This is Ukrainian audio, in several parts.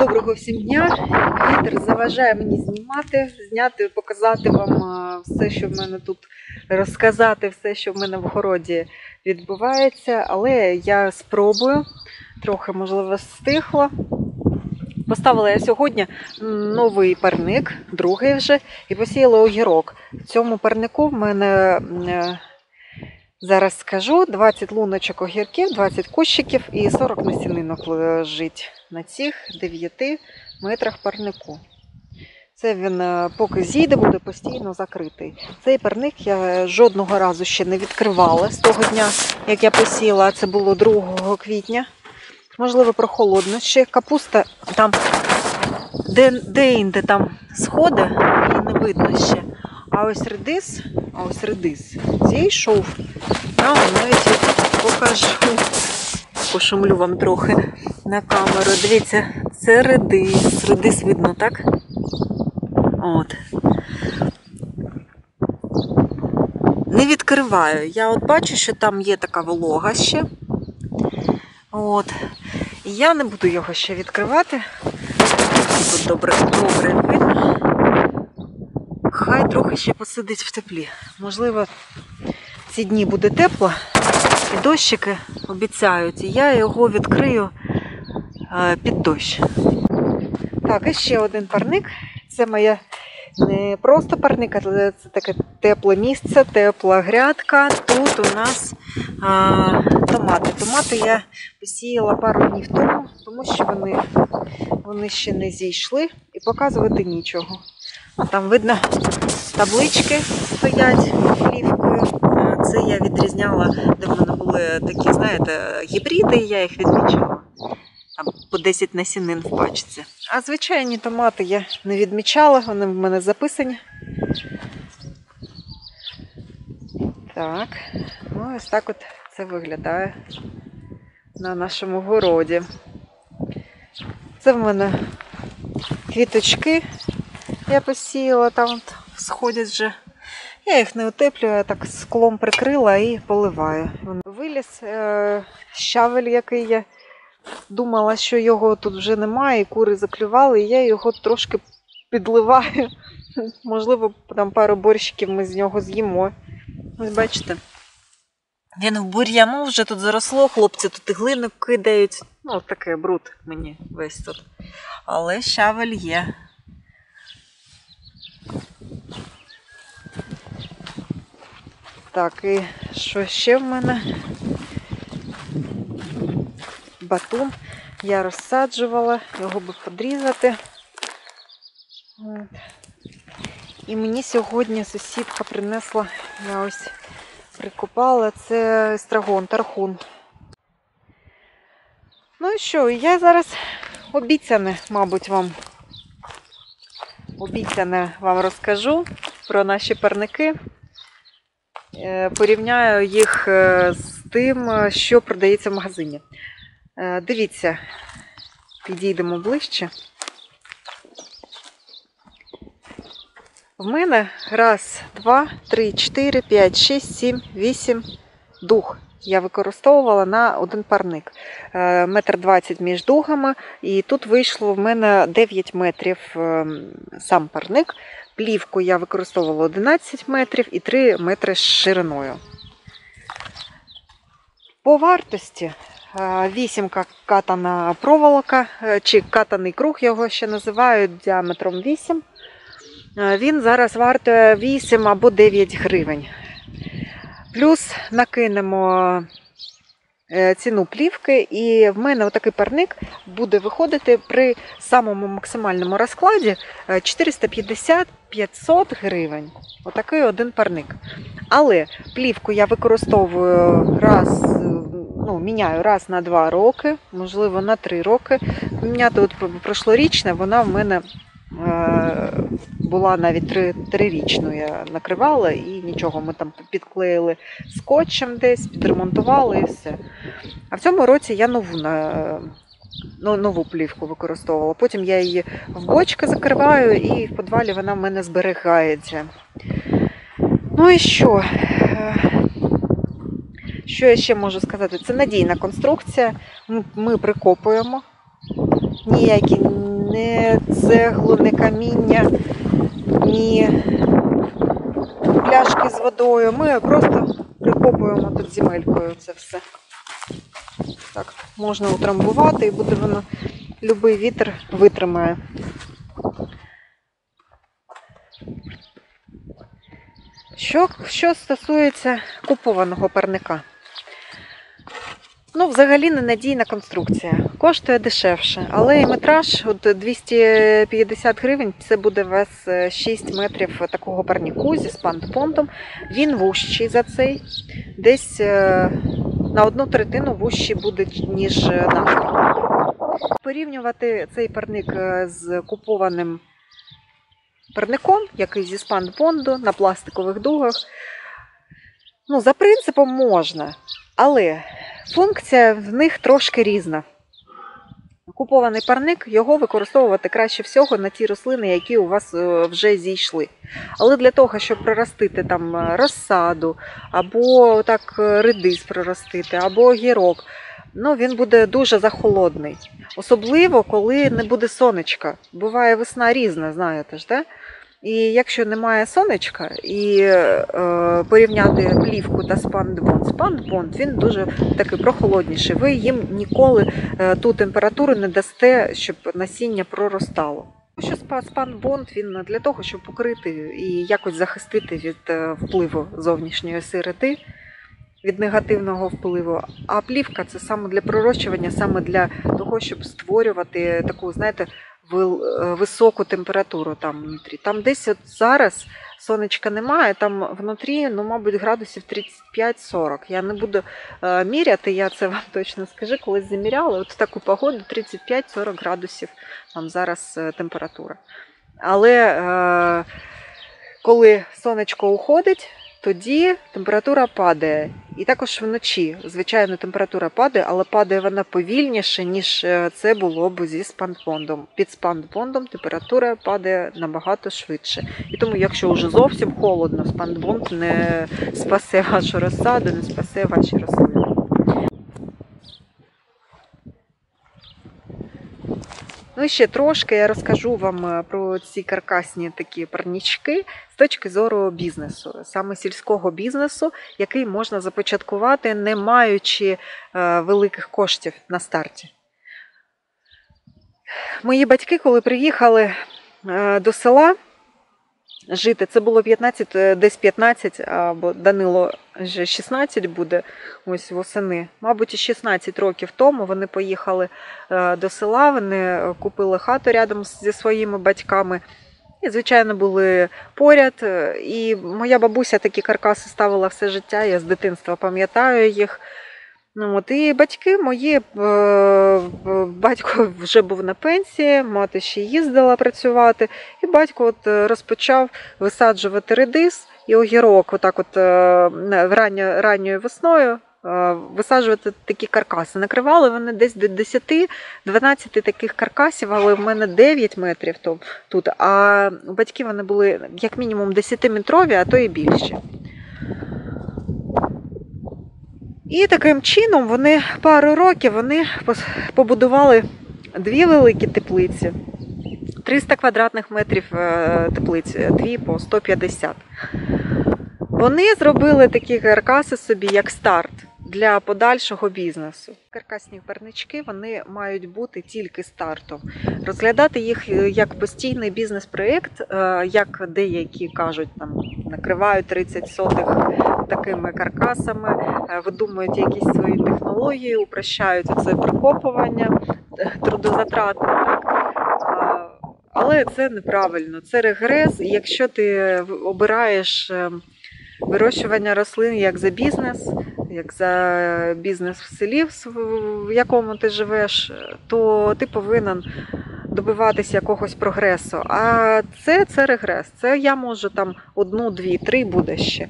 Доброго всім дня. Вітер заважає мені знімати, зняти, показати вам все, що в мене тут розказати, все, що в мене в городі відбувається. Але я спробую, трохи, можливо, стихла. Поставила я сьогодні новий парник, другий вже, і посіяла огірок. В цьому парнику в мене е, зараз скажу 20 луночок огірків, 20 кущиків і 40 насінинок лежить на цих 9 метрах парнику. Це він, е, поки зійде, буде постійно закритий. Цей парник я жодного разу ще не відкривала з того дня, як я посіяла, це було 2 квітня. Можливо, прохолодно ще. Капуста там де, де-інде там сходи, її не видно ще. А ось редис, а ось редис зійшов. Я вам навіть покажу. Пошумлю вам трохи на камеру. Дивіться, це редис. Редис видно, так? От. Не відкриваю. Я от бачу, що там є така волога ще. От. І я не буду його ще відкривати. Тут добре, добре видно. Трохи ще посидить в теплі. Можливо, ці дні буде тепло, і дощики обіцяють, і я його відкрию е, під дощ. Так, і ще один парник. Це моя не просто парник, але це таке тепле місце, тепла грядка. Тут у нас а, томати. Томати я посіяла пару днів тому, тому що вони, вони ще не зійшли і показувати нічого. А там видно таблички стоять плівкою. А Це я відрізняла, де в мене були такі, знаєте, гібриди, і я їх відмічала. Там по 10 насінин в пачці. А звичайні томати я не відмічала, вони в мене записані. Так, ну ось так от це виглядає на нашому городі. Це в мене квіточки я посіяла, там сходять вже. Я їх не утеплюю, я так склом прикрила і поливаю. Виліз е, щавель, який я думала, що його тут вже немає, і кури заклювали, і я його трошки підливаю. Можливо, там пару борщиків ми з нього з'їмо. Ось бачите. Він в бур'яну вже тут заросло, хлопці тут і глину кидають. Ну, таке бруд мені весь тут. Але щавель є. Так, і що ще в мене? Батун я розсаджувала, його би подрізати. От. І мені сьогодні сусідка принесла, я ось прикопала, це естрагон, тархун. Ну і що, я зараз обіцяне, мабуть, вам обіцяне вам розкажу про наші парники. Е, Порівняю їх е, з тим, що продається в магазині. Е, Дивіться, підійдемо ближче. В мене раз, два, три, чотири, п'ять, шість, сім, вісім дуг. Я використовувала на один парник. Е, Метр двадцять між дугами, і тут вийшло в мене 9 метрів е, сам парник. Плівку я використовувала 11 метрів і 3 метри з шириною. По вартості 8 катана проволока, е, чи катаний круг його ще називають діаметром 8. Е, Він зараз вартує 8 або 9 гривень. Плюс накинемо е, ціну плівки, і в мене отакий парник буде виходити при самому максимальному розкладі е, 450-500 гривень. Отакий один парник. Але плівку я використовую раз, ну, міняю раз на два роки, можливо, на три роки. У мене тут прошлорічна, вона в мене е, була навіть три, трирічну я накривала і нічого. Ми там підклеїли скотчем десь, підремонтували і все. А в цьому році я нову на. Ну, нову плівку використовувала. Потім я її в бочки закриваю і в підвалі вона в мене зберігається. Ну і що? Е, Що я ще можу сказати? Це надійна конструкція. Ми прикопуємо. Ніякі не цеглу, не каміння, ні пляшки з водою. Ми просто прикопуємо тут земелькою це все. Так, можна утрамбувати і буде воно любий вітер витримає. Що, що стосується купованого парника? Ну, взагалі ненадійна конструкція. Коштує дешевше, але і метраж от 250 гривень це буде е, 6 метрів такого парніку зі спандпонтом. Він вущий за цей. Десь е, на одну третину вущий буде, ніж е, наш. Порівнювати цей парник е, з купованим парником, який зі спандбонду на пластикових дугах. Ну, за принципом можна, але функція в них трошки різна. Купований парник його використовувати краще всього на ті рослини, які у вас е, вже зійшли. Але для того, щоб проростити там е, розсаду, або так е, редис проростити, або огірок, ну він буде дуже захолодний. Особливо, коли не буде сонечка. Буває весна різна, знаєте ж, да? І якщо немає сонечка, і е, порівняти плівку та спандбонд, спандбонд він дуже такий прохолодніший. Ви їм ніколи е, ту температуру не дасте, щоб насіння проростало. Що спа- спанбонд він для того, щоб покрити і якось захистити від е, впливу зовнішньої середи, від негативного впливу. А плівка це саме для пророщування, саме для того, щоб створювати таку, знаєте, високу температуру там внутрі. Там десь от зараз сонечка немає, там внутрі, ну, мабуть, градусів 35-40. Я не буду е, міряти, я це вам точно скажу, колись заміряла. От в таку погоду 35-40 градусів там зараз е, температура. Але е, коли сонечко уходить, тоді температура падає. І також вночі, звичайно, температура падає, але падає вона повільніше, ніж е, це було б зі спанфондом. Під спанфондом температура падає набагато швидше. І тому, якщо вже зовсім холодно, спанфонд не спасе вашу розсаду, не спасе ваші рослини. Ну і ще трошки я розкажу вам е, про ці каркасні такі парнічки з точки зору бізнесу, саме сільського бізнесу, який можна започаткувати, не маючи е, великих коштів на старті. Мої батьки, коли приїхали е, до села жити, це було 15, е, десь 15, або Данило вже 16 буде ось восени. Мабуть, 16 років тому вони поїхали е, до села, вони е, купили хату рядом зі своїми батьками. І, звичайно, були поряд. І моя бабуся такі каркаси ставила все життя. Я з дитинства пам'ятаю їх. Ну, от, і батьки мої, е, батько вже був на пенсії, мати ще їздила працювати, і батько от е, розпочав висаджувати редис і огірок, отак от е, ранньо, ранньою весною. Висаджувати такі каркаси. Накривали вони десь до 10-12 таких каркасів, але в мене 9 метрів тут. А у батьків вони були як мінімум 10-метрові, а то і більші. І таким чином вони пару років вони побудували дві великі теплиці. 300 квадратних метрів теплиці, е, дві по 150. Вони зробили такі каркаси собі як старт для подальшого бізнесу. Каркасні парнички вони мають бути тільки стартом. Розглядати їх е, як постійний бізнес-проєкт, е, як деякі кажуть, там накривають 30 сотих такими каркасами, е, видумують якісь свої технології, упрощають це прикопування трудозатратне. Так? Але це неправильно, це регрес. Якщо ти обираєш е, вирощування рослин як за бізнес, як за бізнес в селі, в якому ти живеш, то ти повинен добиватися якогось прогресу. А це, це регрес. Це я можу там одну, дві, три буде ще е,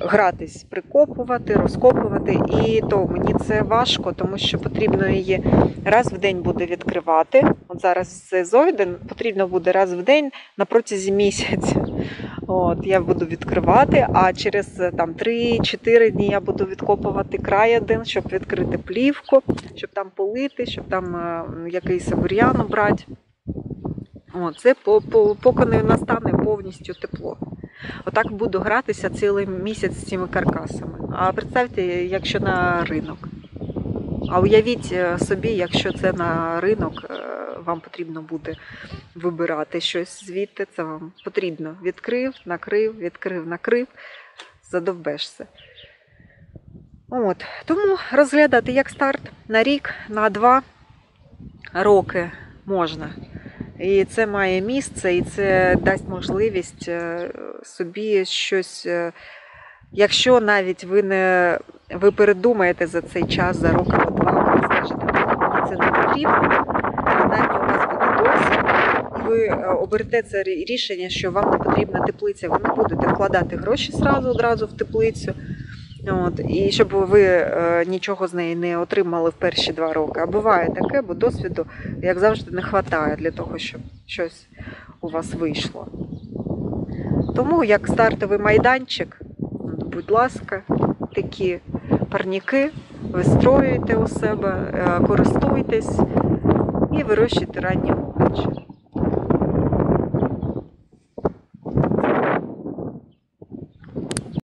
гратись, прикопувати, розкопувати. І то мені це важко, тому що потрібно її раз в день буде відкривати. От зараз це зойден, потрібно буде раз в день на протязі місяця. От, я буду відкривати, а через е, там 3-4 дні я буду відкопувати край один, щоб відкрити плівку, щоб там полити, щоб там е, якийсь бур'ян обрати. О, це по, по, поки не настане повністю тепло. Отак буду гратися цілий місяць з цими каркасами. А представте, якщо на ринок. А уявіть е, собі, якщо це на ринок, вам потрібно буде вибирати щось звідти, це вам потрібно. Відкрив, накрив, відкрив, накрив, задовбешся. От. Тому розглядати як старт на рік, на два роки можна. І це має місце, і це дасть можливість е, собі щось. е, Якщо навіть ви не ви передумаєте за цей час, за рок або два, ви скажете, це не потрібно, принаймні у вас буде досвід, і ви е, оберете це рішення, що вам не потрібна теплиця, ви не будете вкладати гроші зразу одразу в теплицю. От, і щоб ви е, нічого з неї не отримали в перші два роки. А буває таке, бо досвіду, як завжди, не вистачає для того, щоб щось у вас вийшло. Тому як стартовий майданчик, будь ласка, такі парніки вистроюйте у себе, е, користуйтесь і вирощуйте ранні овочі.